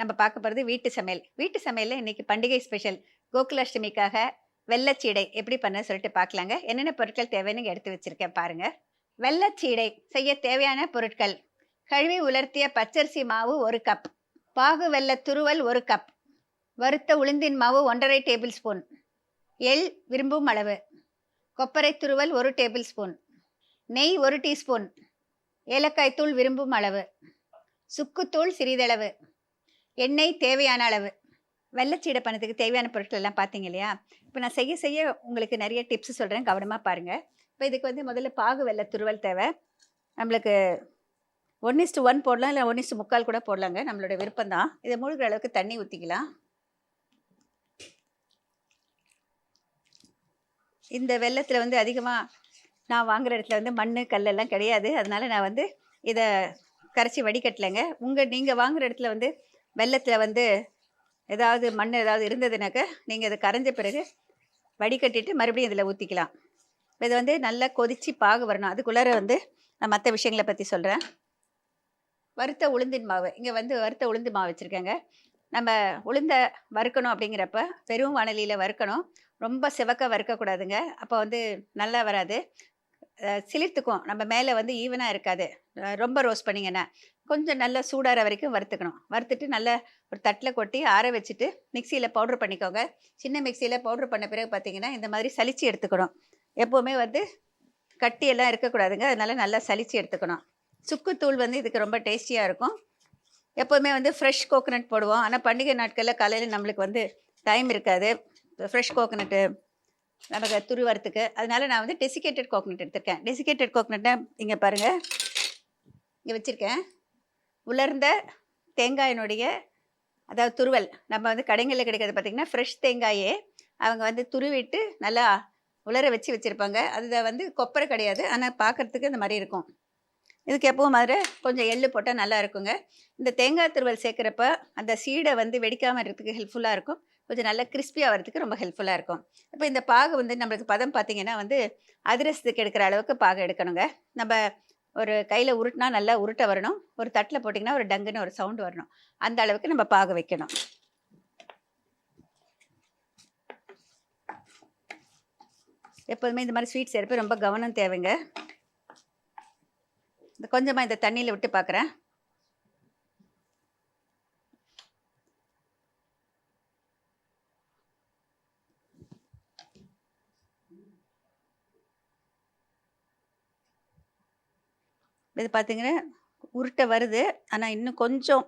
நம்ம பார்க்க போகிறது வீட்டு சமையல். வீட்டு சமையலில் இன்னைக்கு பண்டிகை ஸ்பெஷல் கோகுலாஷ்டமிக்காக வெள்ளச்சீடை எப்படி பண்ண சொல்லிட்டு பார்க்கலாங்க. என்னென்ன பொருட்கள் தேவைன்னு எடுத்து வச்சிருக்கேன் பாருங்கள் வெள்ளச்சீடை செய்ய தேவையான பொருட்கள். கழுவி உலர்த்திய பச்சரிசி மாவு ஒரு கப் பாகு வெள்ள துருவல் ஒரு கப் வறுத்த உளுந்தின் மாவு ஒன்றரை டேபிள் ஸ்பூன் எள் விரும்பும் அளவு. கொப்பரை துருவல் ஒரு டேபிள் ஸ்பூன் நெய் ஒரு டீஸ்பூன் ஏலக்காய் தூள் விரும்பும் அளவு. சுக்குத்தூள் சிறிதளவு. எண்ணெய் தேவையான அளவு. வெள்ளச்சீடை பண்ணதுக்கு தேவையான பொருட்கள் எல்லாம் பார்த்தீங்க இல்லையா? இப்போ நான் செய்ய செய்ய உங்களுக்கு நிறைய டிப்ஸ் சொல்கிறேன் கவனமாக பாருங்கள் இப்போ இதுக்கு வந்து முதல்ல பாகு வெள்ளை துருவல் தேவை. நம்மளுக்கு ஒன் இஸ்ட்டு ஒன் போடலாம் இல்லை ஒன் இஸ்ட்டு முக்கால் கூட போடலாங்க. நம்மளோட விருப்பம் தான். இதை மூழ்கிற அளவுக்கு தண்ணி ஊற்றிக்கலாம் இந்த வெள்ளத்தில் வந்து அதிகமாக நான் வாங்குகிற இடத்துல வந்து மண் கல்லெல்லாம் கிடையாது. அதனால் நான் வந்து இதை கரைச்சி வடிகட்டலைங்க. உங்கள் நீங்கள் வாங்குற இடத்துல வந்து வெள்ளத்தில் வந்து ஏதாவது மண் ஏதாவது இருந்ததுனாக்க நீங்கள் இதை கரைஞ்ச பிறகு வடிகட்டிட்டு மறுபடியும் இதில் ஊற்றிக்கலாம் இது வந்து நல்லா கொதித்து பாகு வரணும். அதுக்குள்ளார வந்து நான் மற்ற விஷயங்களை பற்றி சொல்கிறேன் வறுத்த உளுந்தின் மாவு. இங்கே வந்து வறுத்த உளுந்து மாவு வச்சுருக்கேங்க. நம்ம உளுந்த வறுக்கணும் அப்படிங்கிறப்ப பெரும் வானலியில் வறுக்கணும். ரொம்ப சிவக்க வறுக்கக்கூடாதுங்க. அப்போ வந்து நல்லா வராது. சிலிர்த்துக்கும் நம்ம மேலே வந்து ஈவனாக இருக்காது. ரொம்ப ரோஸ்ட் பண்ணிங்கன்னா கொஞ்சம் நல்லா சூடாகிற வரைக்கும் வறுத்துக்கணும். வறுத்துட்டு நல்லா ஒரு தட்டில் கொட்டி ஆற வச்சுட்டு மிக்சியில் பவுடர் பண்ணிக்கோங்க. சின்ன மிக்சியில் பவுடர் பண்ண பிறகு பார்த்தீங்கன்னா இந்த மாதிரி சலிச்சு எடுத்துக்கணும். எப்போவுமே வந்து கட்டியெல்லாம் இருக்கக்கூடாதுங்க. அதனால் நல்லா சலிச்சு எடுத்துக்கணும். சுக்குத்தூள் வந்து இதுக்கு ரொம்ப டேஸ்டியாக இருக்கும். எப்போவுமே வந்து ஃப்ரெஷ் கோகனட் போடுவோம். ஆனால் பண்டிகை நாட்களில் காலையில் நம்மளுக்கு வந்து டைம் இருக்காது. ஃப்ரெஷ் கோகனட்டு நமக்கு துருவரத்துக்கு அதனால நான் வந்து டெசிகேட்டட் கோகனட் எடுத்திருக்கேன். டெசிகேட்டட் கோகனட்டை இங்கே பாருங்கள் இங்கே வச்சுருக்கேன். உலர்ந்த தேங்காயினுடைய அதாவது துருவல். நம்ம வந்து கடைகளில் கிடைக்கிறது பார்த்திங்கன்னா ஃப்ரெஷ் தேங்காயே அவங்க வந்து துருவிட்டு நல்லா உலர வச்சு வச்சுருப்பாங்க. அது வந்து கொப்பரை கிடையாது. ஆனால் பார்க்குறதுக்கு இந்த மாதிரி இருக்கும். இதுக்கு எப்பவும் மாதிரி கொஞ்சம் எள்ளு போட்டால் நல்லா இருக்குங்க. இந்த தேங்காய் துருவல் சேர்க்குறப்ப அந்த சீடை வந்து வெடிக்காமல் இருக்கிறதுக்கு ஹெல்ப்ஃபுல்லாக இருக்கும். கொஞ்சம் நல்லா கிறிஸ்பியாக வரதுக்கு ரொம்ப ஹெல்ப்ஃபுல்லாக இருக்கும். இப்போ இந்த பாகு வந்து நம்மளுக்கு பதம் பார்த்தீங்கன்னா வந்து அதிரசத்துக்கு எடுக்கிற அளவுக்கு பாகு எடுக்கணுங்க. நம்ம ஒரு கையில் உருட்டினா நல்லா உருட்ட வரணும். ஒரு தட்டில் போட்டிங்கன்னா ஒரு டங்குன்னு ஒரு சவுண்டு வரணும். அந்த அளவுக்கு நம்ம பாகு வைக்கணும். எப்போதுமே இந்த மாதிரி ஸ்வீட் செய்கிறப்ப ரொம்ப கவனம் தேவைங்க. இந்த கொஞ்சமாக இந்த தண்ணியில் விட்டு பார்க்குறேன் இது பார்த்தீங்கன்னா உருட்டை வருது. ஆனால் இன்னும் கொஞ்சம்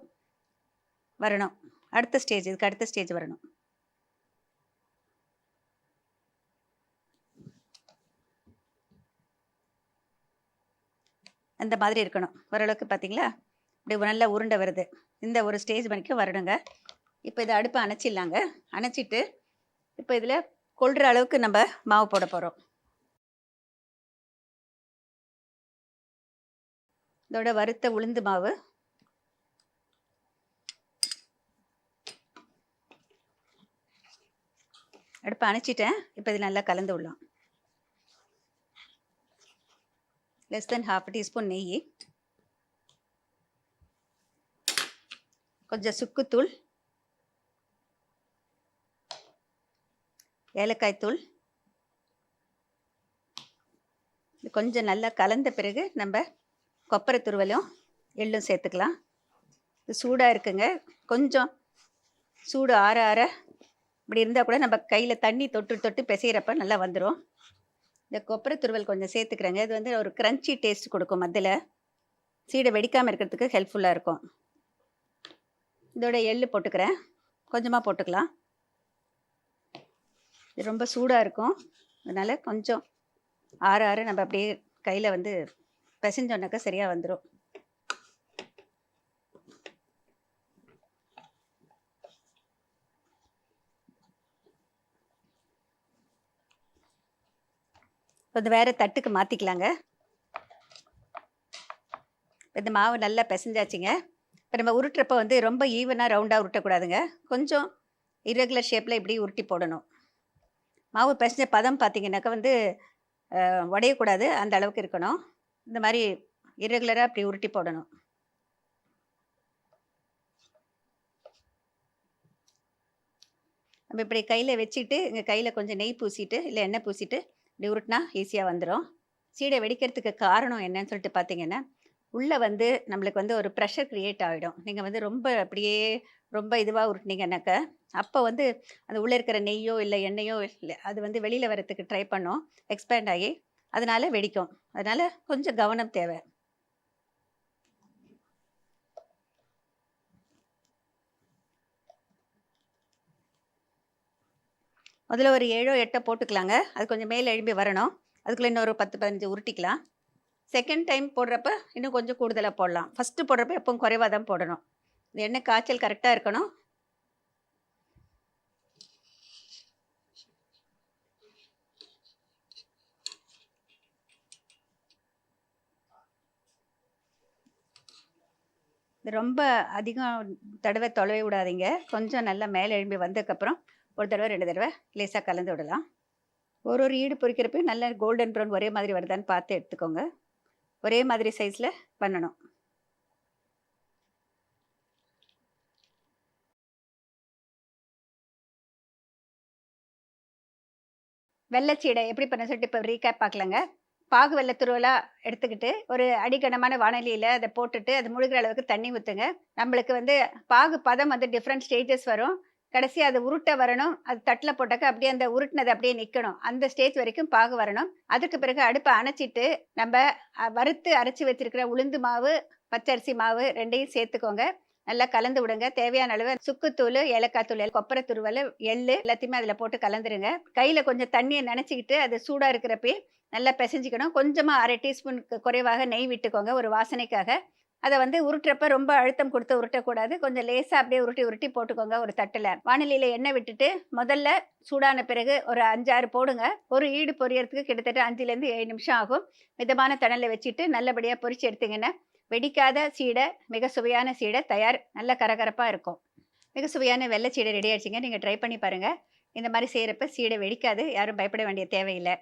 வரணும். அடுத்த ஸ்டேஜ் இதுக்கு அடுத்த ஸ்டேஜ் வரணும். அந்த மாதிரி இருக்கணும். ஓரளவுக்கு பார்த்தீங்களா இப்படி நல்லா உருண்டை வருது. இந்த ஒரு ஸ்டேஜ் வரைக்கும் வரணுங்க. இப்போ இதை அடுப்பை அணைச்சிடலாங்க. அணைச்சிட்டு இப்போ இதில் கொள்கிற அளவுக்கு நம்ம மாவு போட போகிறோம் இதோட வறுத்த உளுந்து மாவு. அடுப்பு அணைச்சிட்டேன். இப்போ இது நல்லா கலந்து விடலாம். லெஸ் தென் ஹாஃப் டீஸ்பூன் நெய். கொஞ்சம் சுக்குத்தூள். ஏலக்காய் தூள். கொஞ்சம் நல்லா கலந்த பிறகு நம்ம கொப்பரை துருவலும் எள்ளும் சேர்த்துக்கலாம். இது சூடாக இருக்குங்க. கொஞ்சம் சூடு ஆற ஆற இப்படி இருந்தால் கூட நம்ம கையில் தண்ணி தொட்டு தொட்டு பிசைகிறப்ப நல்லா வந்துடும் இந்த கொப்பரை துருவல் கொஞ்சம் சேர்த்துக்கிறேங்க. இது வந்து ஒரு க்ரன்ச்சி டேஸ்ட் கொடுக்கும் மதில் சீடை வெடிக்காமல் இருக்கிறதுக்கு ஹெல்ப்ஃபுல்லாக இருக்கும். இதோட எள்ளு போட்டுக்கிறேன். கொஞ்சமாக போட்டுக்கலாம். இது ரொம்ப சூடாக இருக்கும். அதனால் கொஞ்சம் ஆற ஆற நம்ம அப்படியே கையில் வந்து பிசைஞ்சோன்னாக்கா சரியாக வந்துடும் கொஞ்சம் வேறு தட்டுக்கு மாற்றிக்கலாங்க இந்த மாவு நல்லா பிசைஞ்சாச்சுங்க. இப்போ நம்ம உருட்டுறப்ப வந்து ரொம்ப ஈவனாக ரவுண்டாக உருட்டக்கூடாதுங்க. கொஞ்சம் இரெகுலர் ஷேப்பில் இப்படி உருட்டி போடணும். மாவு பிசைஞ்ச பதம் பார்த்தீங்கன்னாக்கா வந்து உடையக்கூடாது. அந்த அளவுக்கு இருக்கணும். இந்த மாதிரி இரெகுலராக அப்படி உருட்டி போடணும். நம்ம இப்படி கையில் வச்சுட்டு இங்கே கையில் கொஞ்சம் நெய் பூசிட்டு இல்லை எண்ணெய் பூசிட்டு இப்படி உருட்டினா ஈஸியாக வந்துடும் சீடை வெடிக்கிறதுக்கு காரணம் என்னன்னு சொல்லிட்டு பார்த்தீங்கன்னா உள்ளே வந்து நம்மளுக்கு வந்து ஒரு ப்ரெஷர் க்ரியேட் ஆகிடும் நீங்கள் வந்து ரொம்ப அப்படியே ரொம்ப இதுவாக உருட்டினீங்கன்னாக்க அப்போ வந்து அந்த உள்ளே இருக்கிற நெய்யோ இல்லை எண்ணெயோ இல்லை அது வந்து வெளியில் வரத்துக்கு ட்ரை பண்ணும். எக்ஸ்பேண்ட் ஆகி அதனால வெடிக்கும். அதனால கொஞ்சம் கவனம் தேவை. முதல்ல ஒரு ஏழோ எட்டோ போட்டுக்கலாங்க. அது கொஞ்சம் மேலே எழும்பி வரணும். அதுக்குள்ளே இன்னொரு பத்து பதினஞ்சு உருட்டிக்கலாம். செகண்ட் டைம் போடுறப்ப இன்னும் கொஞ்சம் கூடுதலாக போடலாம். ஃபஸ்ட்டு போடுறப்ப எப்பவும் குறைவாக தான் போடணும். இந்த எண்ணெய் காய்ச்சல் கரெக்டாக இருக்கணும். ரொம்ப அதிகம் தடவை தொலைவி விடாதீங்க. கொஞ்சம் நல்லா மேலே எழும்பி வந்ததுக்கப்புறம் ஒரு தடவை ரெண்டு தடவை லேசாக கலந்து விடலாம். ஒரு ஒரு ஈடு பொறிக்கிறப்பையும் நல்ல கோல்டன் ப்ரௌன் ஒரே மாதிரி வருதான்னு பார்த்து எடுத்துக்கோங்க. ஒரே மாதிரி சைஸில் பண்ணணும். வெள்ளச்சீடை எப்படி பண்ண சொல்லிட்டு இப்போ ரீகேப் பார்க்கலாங்க. பாகு வெள்ளை துருவலாக எடுத்துக்கிட்டு ஒரு அடிக்கனமான வானலியில் அதை போட்டுட்டு அது முழுகிற அளவுக்கு தண்ணி ஊற்றுங்க நம்மளுக்கு வந்து பாகு பதம் வந்து டிஃப்ரெண்ட் ஸ்டேஜஸ் வரும். கடைசி அது உருட்ட வரணும். அது தட்டில் போட்டாக்க அப்படியே அந்த உருட்டினது அப்படியே நிற்கணும் அந்த ஸ்டேஜ் வரைக்கும் பாகு வரணும். அதுக்கு பிறகு அடுப்பை அணைச்சிட்டு நம்ம வறுத்து அரைச்சி வச்சிருக்கிற உளுந்து மாவு பச்சரிசி மாவு ரெண்டையும் சேர்த்துக்கோங்க. நல்லா கலந்து விடுங்க. தேவையான அளவு சுக்குத்தூள் ஏலக்காய் தூள் கொப்பரை துருவல் எள்ளு எல்லாத்தையுமே அதில் போட்டு கலந்துருங்க. கையில் கொஞ்சம் தண்ணியை நினச்சிக்கிட்டு அது சூடாக இருக்கிறப்பே நல்லா பிசைஞ்சிக்கணும். கொஞ்சமாக அரை டீஸ்பூனுக்கு குறைவாக நெய் விட்டுக்கோங்க ஒரு வாசனைக்காக. அதை வந்து உருட்டுறப்ப ரொம்ப அழுத்தம் கொடுத்து உருட்டக்கூடாது. கொஞ்சம் லேசாக அப்படியே உருட்டி உருட்டி போட்டுக்கோங்க ஒரு தட்டில். வானிலையில் எண்ணெய் விட்டுட்டு முதல்ல சூடான பிறகு ஒரு அஞ்சாறு போடுங்க. ஒரு ஈடு பொரியறதுக்கு கிட்டத்தட்ட அஞ்சுலேருந்து ஏழு நிமிஷம் ஆகும். மிதமான தணலில் வச்சுட்டு நல்லபடியாக பொரிச்சு எடுத்தீங்கன்னா வெடிக்காத சீடை மிக சுவையான சீடை தயார் நல்ல கரகரப்பாக இருக்கும். மிக சுவையான வெள்ளை சீடை ரெடி ஆயிடுச்சுங்க. நீங்கள் ட்ரை பண்ணி பாருங்கள் இந்த மாதிரி செய்கிறப்ப சீடை வெடிக்காது. யாரும் பயப்பட வேண்டிய தேவையில்லை.